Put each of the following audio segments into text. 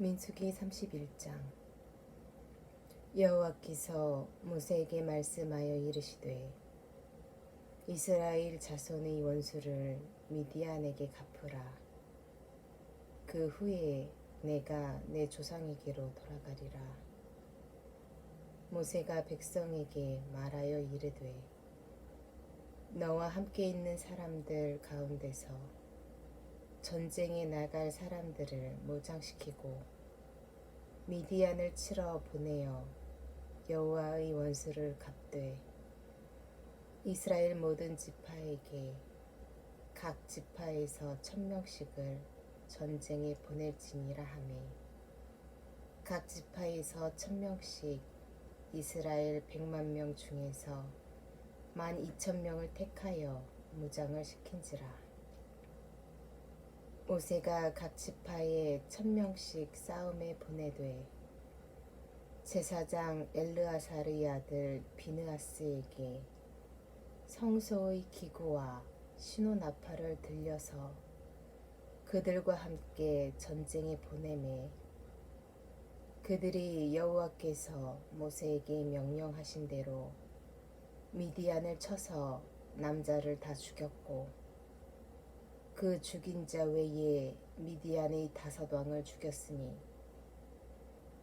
민수기 31장. 여호와께서 모세에게 말씀하여 이르시되 이스라엘 자손의 원수를 미디안에게 갚으라. 그 후에 내가 내 조상에게로 돌아가리라. 모세가 백성에게 말하여 이르되 너와 함께 있는 사람들 가운데서 전쟁에 나갈 사람들을 모장시키고 미디안을 치러 보내어 여호와의 원수를 갚되 이스라엘 모든 지파에게 각 지파에서 천 명씩을 전쟁에 보낼지니라 하매. 각 지파에서 천 명씩 이스라엘 백만 명 중에서 만 이천 명을 택하여 무장을 시킨지라 모세가 각 지파에 천 명씩 싸움에 보내되 제사장 엘르아사르의 아들 비느아스에게 성소의 기구와 신호나팔을 들려서 그들과 함께 전쟁에 보내매 그들이 여호와께서 모세에게 명령하신 대로 미디안을 쳐서 남자를 다 죽였고 그 죽인 자 외에 미디안의 다섯 왕을 죽였으니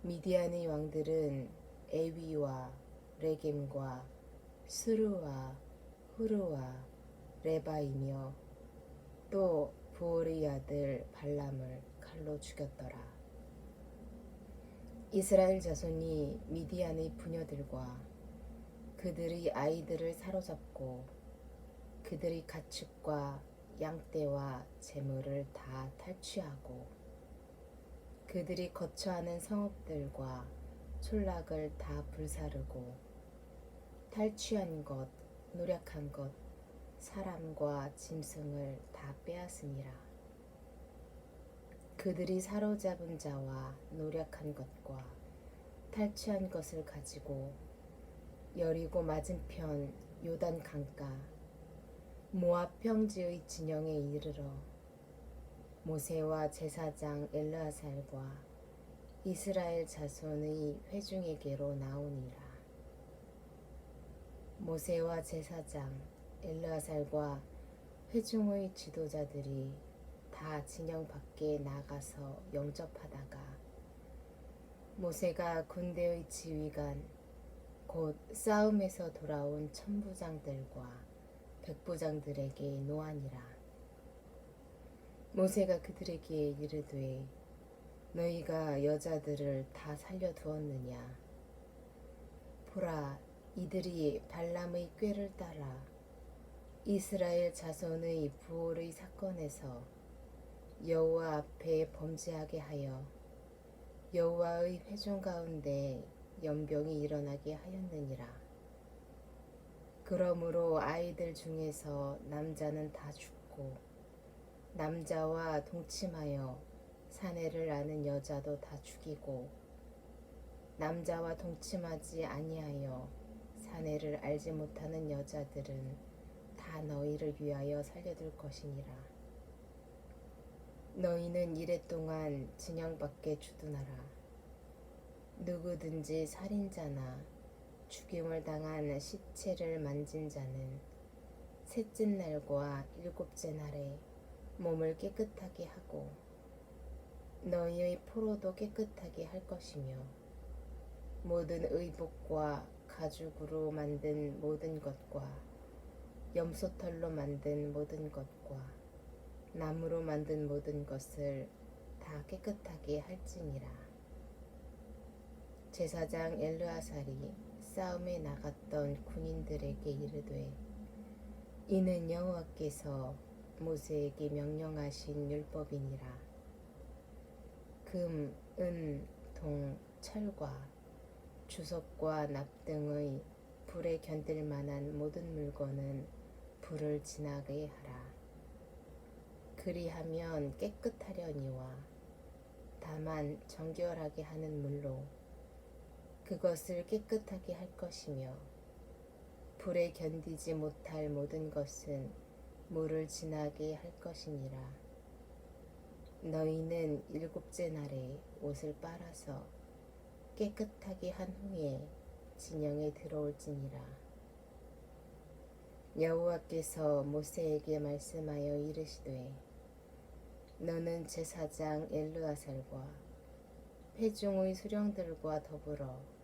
미디안의 왕들은 에위와 레겜과 스루와 후르와 레바이며 또 부올의 아들 발람을 칼로 죽였더라. 이스라엘 자손이 미디안의 부녀들과 그들의 아이들을 사로잡고 그들의 가축과 양떼와 재물을 다 탈취하고 그들이 거처하는 성읍들과 촌락을 다 불사르고 탈취한 것, 노력한 것, 사람과 짐승을 다 빼앗으니라. 그들이 사로잡은 자와 노력한 것과 탈취한 것을 가지고 여리고 맞은편 요단 강가 모압 평지의 진영에 이르러 모세와 제사장 엘르아살과 이스라엘 자손의 회중에게로 나오니라. 모세와 제사장 엘르아살과 회중의 지도자들이 다 진영 밖에 나가서 영접하다가 모세가 군대의 지휘관 곧 싸움에서 돌아온 천부장들과 백부장들에게 노하니라. 모세가 그들에게 이르되 너희가 여자들을 다 살려두었느냐? 보라, 이들이 발람의 꾀를 따라 이스라엘 자손의 부올의 사건에서 여호와 앞에 범죄하게 하여 여호와의 회중 가운데 연병이 일어나게 하였느니라. 그러므로 아이들 중에서 남자는 다 죽고 남자와 동침하여 사내를 아는 여자도 다 죽이고 남자와 동침하지 아니하여 사내를 알지 못하는 여자들은 다 너희를 위하여 살려둘 것이니라. 너희는 이래 동안 진영 밖에 주둔하라. 누구든지 살인자나 죽임을 당한 시체를 만진 자는 셋째 날과 일곱째 날에 몸을 깨끗하게 하고 너희의 포로도 깨끗하게 할 것이며 모든 의복과 가죽으로 만든 모든 것과 염소털로 만든 모든 것과 나무로 만든 모든 것을 다 깨끗하게 할지니라. 제사장 엘르아살이 싸움에 나갔던 군인들에게 이르되 이는 여호와께서 모세에게 명령하신 율법이니라. 금, 은, 동, 철과 주석과 납 등의 불에 견딜 만한 모든 물건은 불을 지나게 하라. 그리하면 깨끗하려니와 다만 정결하게 하는 물로 그것을 깨끗하게 할 것이며 불에 견디지 못할 모든 것은 물을 지나게 할 것이니라. 너희는 일곱째 날에 옷을 빨아서 깨끗하게 한 후에 진영에 들어올지니라. 여호와께서 모세에게 말씀하여 이르시되 너는 제사장 엘르아살과 회중의 수령들과 더불어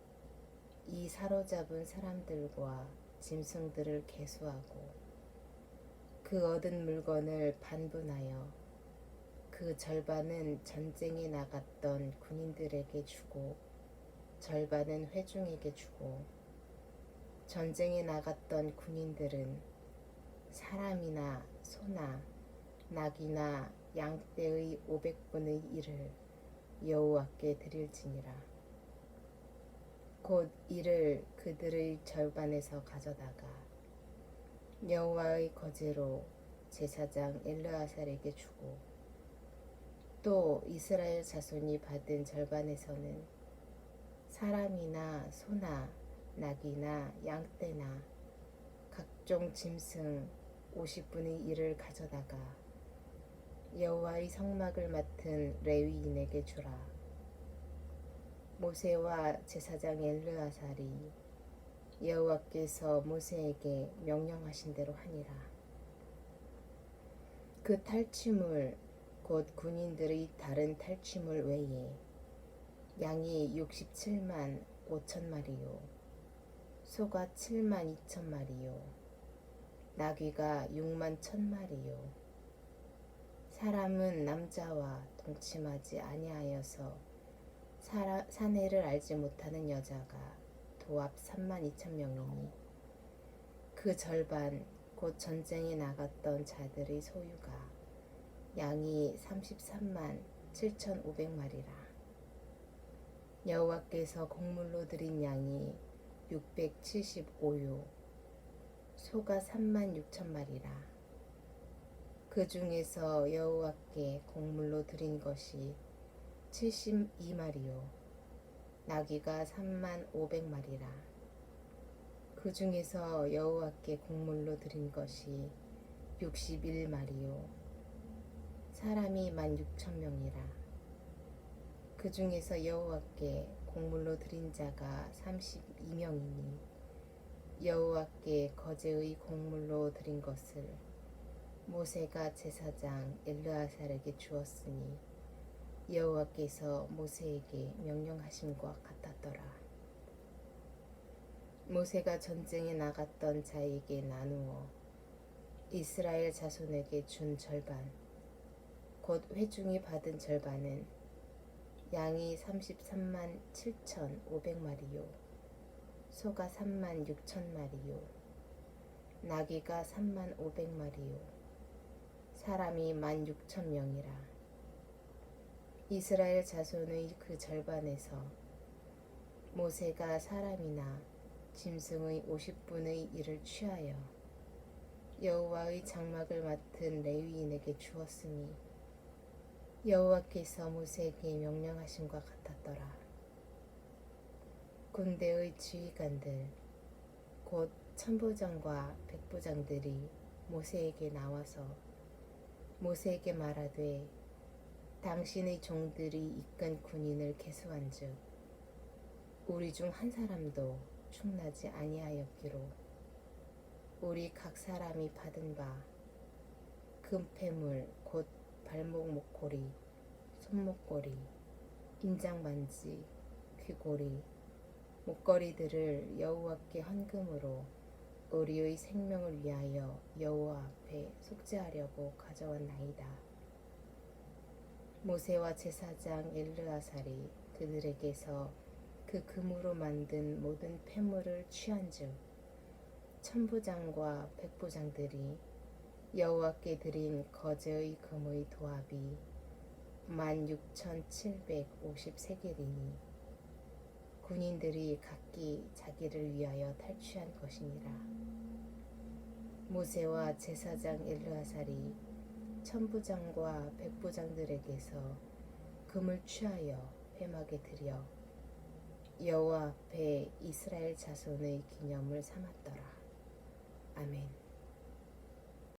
이 사로잡은 사람들과 짐승들을 계수하고 그 얻은 물건을 반분하여 그 절반은 전쟁에 나갔던 군인들에게 주고 절반은 회중에게 주고 전쟁에 나갔던 군인들은 사람이나 소나 낙이나 양떼의 오백분의 일을 여호와께 드릴지니라. 곧 이를 그들의 절반에서 가져다가 여호와의 거제로 제사장 엘르아살에게 주고 또 이스라엘 자손이 받은 절반에서는 사람이나 소나 낙이나 양떼나 각종 짐승 50분의 1을 가져다가 여호와의 성막을 맡은 레위인에게 주라. 모세와 제사장 엘르아살이 여호와께서 모세에게 명령하신 대로 하니라. 그 탈취물 곧 군인들의 다른 탈취물 외에 양이 67만 5천 마리요 소가 7만 2천 마리요 나귀가 6만 천 마리요 사람은 남자와 동침하지 아니하여서 사라, 사내를 알지 못하는 여자가 도합 3만 2천 명이니 그 절반 곧 전쟁에 나갔던 자들의 소유가 양이 33만 7,500마리라. 여호와께서 곡물로 드린 양이 675요, 소가 3만 6천 마리라. 그 중에서 여호와께 곡물로 드린 것이 72마리요, 나귀가 3만 500마리라. 그 중에서 여호와께 곡물로 드린 것이 61마리요, 사람이 1만 6천 명이라. 그 중에서 여호와께 곡물로 드린 자가 32명이니 여호와께 거제의 곡물로 드린 것을 모세가 제사장 엘르아살에게 주었으니 여호와께서 모세에게 명령하심과 같았더라. 모세가 전쟁에 나갔던 자에게 나누어 이스라엘 자손에게 준 절반 곧 회중이 받은 절반은 양이 33만 7천 5백마리요 소가 3만 6천 마리요 나귀가 3만 5백마리요 사람이 1만 6천 명이라 이스라엘 자손의 그 절반에서 모세가 사람이나 짐승의 50분의 1을 취하여 여호와의 장막을 맡은 레위인에게 주었으니 여호와께서 모세에게 명령하심과 같았더라. 군대의 지휘관들 곧 천부장과 백부장들이 모세에게 나와서 모세에게 말하되 당신의 종들이 이끈 군인을 계수한즉 우리 중 한 사람도 충나지 아니하였기로 우리 각 사람이 받은 바 금패물 곧 발목 목걸이, 손목걸이, 인장반지, 귀걸이, 목걸이들을 여호와께 헌금으로 우리의 생명을 위하여 여호와 앞에 속죄하려고 가져왔나이다. 모세와 제사장 엘르아살이 그들에게서 그 금으로 만든 모든 폐물을 취한즉 천부장과 백부장들이 여호와께 드린 거제의 금의 도합이 16,750세겔이니 군인들이 각기 자기를 위하여 탈취한 것이니라. 모세와 제사장 엘르아살이 천부장과 백부장들에게서 금을 취하여 회막에 들여 여호와 앞에 이스라엘 자손의 기념을 삼았더라. 아멘.